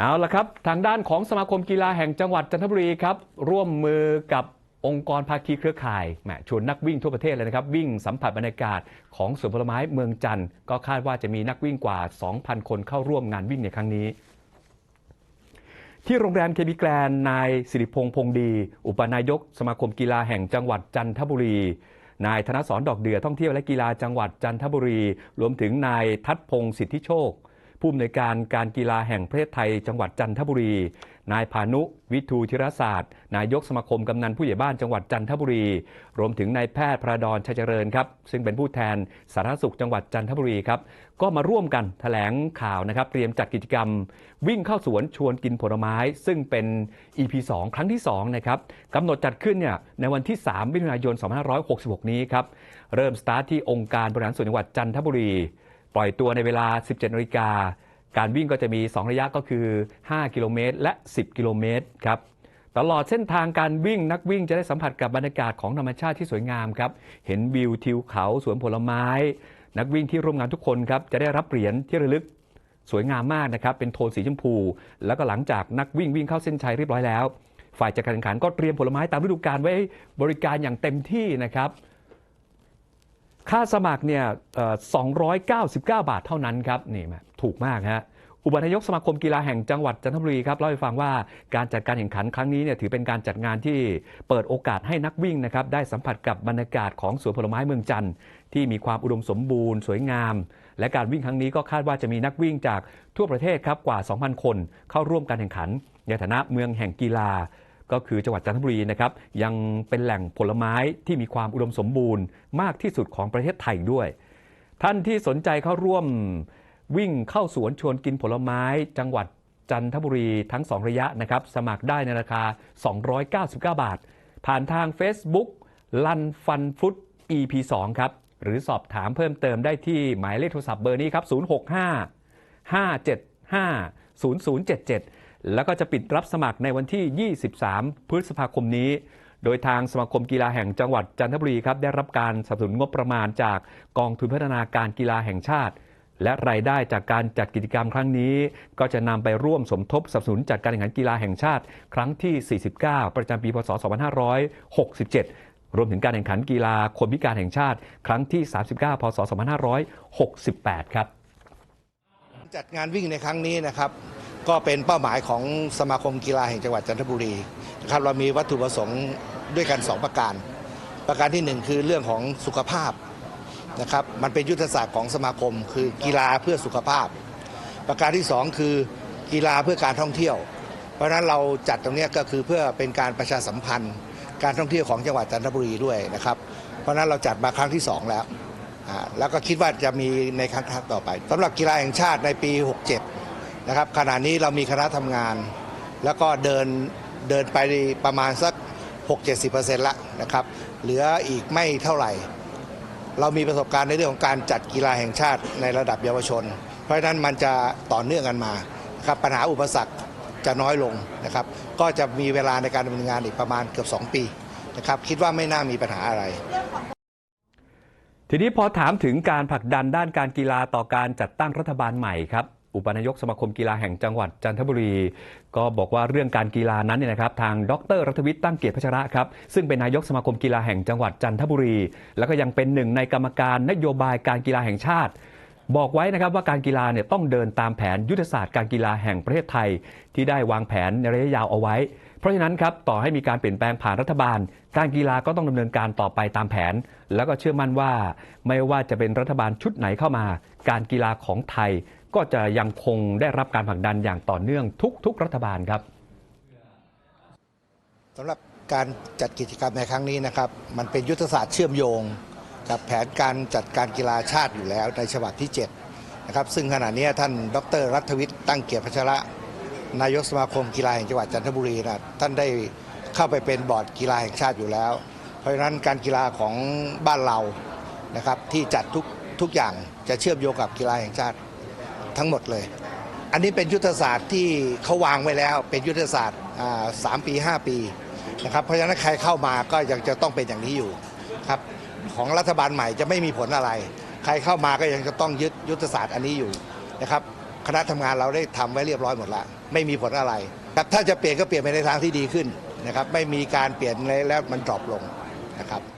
เอาละครับ ทางด้านของสมาคมกีฬาแห่งจังหวัดจันทบุรีครับ ร่วมมือกับองค์กรภาคีเครือข่ายแหมชวนนักวิ่งทั่วประเทศเลยนะครับ วิ่งสัมผัสบรรยากาศของสวนผลไม้เมืองจันทร์ก็คาดว่าจะมีนักวิ่งกว่า 2,000 คนเข้าร่วมงานวิ่งในครั้งนี้ ที่โรงแรมเคบีแกรนนายสิริพงษ์พงษ์ดี อุปนายก สมาคมกีฬาแห่งจังหวัดจันทบุรี นายธนสรดอกเดือท่องเที่ยวและกีฬาจังหวัดจันทบุรี รวมถึงนายทัศพงศ์สิทธิโชค ผู้อำนวยการการกีฬาแห่งประเทศไทย จังหวัดจันทบุรี นายพานุวิทูธิรศาสตร์ นายกสมาคมกำนันผู้ใหญ่บ้านจังหวัดจันทบุรี รวมถึงนายแพทย์พระดอนชัยเจริญครับ ซึ่งเป็นผู้แทนสาธารณสุขจังหวัดจันทบุรีครับ ก็มาร่วมกันแถลงข่าวนะครับ เตรียมจัดกิจกรรม วิ่งเข้าสวนชวนกินผลไม้ ซึ่งเป็น EP 2 ครั้งที่2นะครับกำหนดจัดขึ้นเนี่ยในวันที่ 3 มิถุนายน 2566 นี้ครับ เริ่มสตาร์ทที่องค์การบริหารส่วนจังหวัดจันทบุรี ปล่อยตัวในเวลา 17นาฬิกาการวิ่งก็จะมี 2 ระยะก็คือ 5 กิโลเมตร และ 10 กิโลเมตรครับตลอดเส้นทางการวิ่งนักวิ่งจะได้สัมผัสกับบรรยากาศของธรรมชาติที่สวยงามครับ เห็นวิวทิวเขาสวนผลไม้ นักวิ่งที่ร่วมงานทุกคนครับจะได้รับเหรียญที่ระลึกสวยงามมากนะครับ เป็นโทนสีชมพู แล้วก็หลังจากนักวิ่งวิ่งเข้าเส้นชัยเรียบร้อยแล้ว ฝ่ายจัดการแข่งขันก็เตรียมผลไม้ตามฤดูกาลไว้บริการอย่างเต็มที่นะครับ ค่าสมัครเนี่ย299 บาทเท่านั้นครับนี่แหมถูกมากฮะอุปนายกสมาคมกีฬาแห่งจังหวัดจันทบุรีครับเล่าให้ฟังว่าการจัดการแข่งขันครั้งนี้เนี่ยถือเป็นการจัดงานที่เปิดโอกาสให้นักวิ่งนะครับได้สัมผัสกับบรรยากาศของสวนผลไม้เมืองจันทร์ที่มีความอุดมสมบูรณ์ สวยงาม และการวิ่งครั้งนี้ก็คาดว่าจะมีนักวิ่งจากทั่วประเทศครับกว่า 2,000 คนเข้าร่วมการแข่งขันในฐานะเมืองแห่งกีฬา ก็คือจังหวัดจันทบุรีนะครับยังเป็นแหล่งผลไม้ที่มีความอุดมสมบูรณ์ มากที่สุดของประเทศไทยด้วย ท่านที่สนใจเข้าร่วมวิ่งเข้าสวนชวนกินผลไม้ จังหวัดจันทบุรีทั้ง 2 ระยะนะครับ สมัครได้ในราคา 299 บาท ผ่านทาง Facebook ลันฟันฟุต EP 2ครับ หรือสอบถามเพิ่มเติมได้ที่หมายเลขโทรศัพท์เบอร์นี้ครับ 065 575 0077 แล้วก็จะปิดรับสมัครในวันที่ 23 พฤษภาคมนี้ โดยทางสมาคมกีฬาแห่งจังหวัดจันทบุรีครับได้รับการสนับสนุนงบประมาณจากกองทุนพัฒนาการกีฬาแห่งชาติ และรายได้จากการจัดกิจกรรมครั้งนี้ ก็จะนำไปร่วมสมทบสนับสนุนจัดการแข่งขันกีฬาแห่งชาติ ครั้งที่ 49 ประจำปี พศ 2567รวมถึงการแข่งขันกีฬาคนพิการแห่งชาติ ครั้งที่ 39 พศ 2568 ครับ จัดงานวิ่งในครั้งนี้นะครับ ก็เป็นเป้าหมายของสมาคมกีฬาแห่งจังหวัดจันทบุรีนะครับเรามีวัตถุประสงค์ด้วยกัน 2 ประการ ประการที่ 1 คือเรื่องของสุขภาพนะครับมันเป็นยุทธศาสตร์ของสมาคม คือกีฬาเพื่อสุขภาพ ประการที่ 2 คือกีฬาเพื่อการท่องเที่ยว เพราะนั้นเราจัดตรงนี้ก็คือเพื่อเป็นการประชาสัมพันธ์ การท่องเที่ยวของจังหวัดจันทบุรีด้วยนะครับเพราะนั้นเราจัดมาครั้งที่สองแล้วแล้วก็คิดว่าจะมีในครั้งต่อไปสำหรับกีฬาแห่งชาติในปี 67 นะครับขณะนี้เรามีคณะทำงาน แล้วก็เดินเดินไปประมาณสัก 6-70%ละนะครับ เหลืออีกไม่เท่าไหร่ เรามีประสบการณ์ในเรื่องของการจัดกีฬาแห่งชาติในระดับเยาวชน เพราะฉะนั้นมันจะต่อเนื่องกันมานะครับปัญหาอุปสรรคจะน้อยลงนะครับ ก็จะมีเวลาในการดำเนินงานอีกประมาณเกือบ 2 ปีนะครับคิดว่าไม่น่ามีปัญหาอะไรทีนี้พอถามถึงการผลักดันด้านการกีฬาต่อการจัดตั้งรัฐบาลใหม่ครับ อุปนายกสมาคมกีฬาแห่งจังหวัดจันทบุรี ก็บอกว่าเรื่องการกีฬานั้นเนี่ยนะครับ ทางดรรัฐวิทย์ตั้งเกียรติพัชระครับ ซึ่งเป็นนายกสมาคมกีฬาแห่งจังหวัดจันทบุรี แล้วก็ยังเป็นหนึ่งในกรรมการนโยบายการกีฬาแห่งชาติ บอกไว้นะครับว่าการกีฬาเนี่ยต้องเดินตามแผนยุทธศาสตร์การกีฬาแห่งประเทศไทย ที่ได้วางแผนในระยะยาวเอาไว้ เพราะฉะนั้นครับต่อให้มีการเปลี่ยนแปลงผ่านรัฐบาล การกีฬาก็ต้องดำเนินการต่อไปตามแผน แล้วก็เชื่อมั่นว่า ไม่ว่าจะเป็นรัฐบาลชุดไหนเข้ามา การกีฬาของไทย ก็จะยังคงได้รับการผลักดันอย่างต่อเนื่องทุก ๆ รัฐบาลครับสำหรับการจัดกิจกรรมในครั้งนี้นะครับมันเป็นยุทธศาสตร์เชื่อมโยง กับแผนการจัดการกีฬาชาติอยู่แล้วในฉบับที่ 7 นะครับ ซึ่งขณะนี้ท่านดรรัฐวิทย์ตั้งเกียรติพัชระ นายกสมาคมกีฬาแห่งจังหวัดจันทบุรีนะท่านได้เข้าไปเป็นบอร์ดกีฬาแห่งชาติอยู่แล้ว เพราะฉะนั้นการกีฬาของบ้านเรานะครับที่จัดทุกทุกอย่างจะเชื่อมโยงกับกีฬาแห่งชาติ ทั้งหมดเลย อันนี้เป็นยุทธศาสตร์ที่เขาวางไว้แล้ว เป็นยุทธศาสตร์สามปี 5 ปีนะครับเพราะฉะนั้นใครเข้ามาก็ยังจะต้องเป็นอย่างนี้อยู่ครับของรัฐบาลใหม่จะไม่มีผลอะไร ใครเข้ามาก็ยังจะต้องยึดยุทธศาสตร์อันนี้อยู่นะครับคณะทำงานเราได้ทำไว้เรียบร้อยหมดแล้วไม่มีผลอะไรครับถ้าจะเปลี่ยนก็เปลี่ยนไปในทางที่ดีขึ้นนะครับไม่มีการเปลี่ยนเลยแล้วมันดรอปลงนะครับ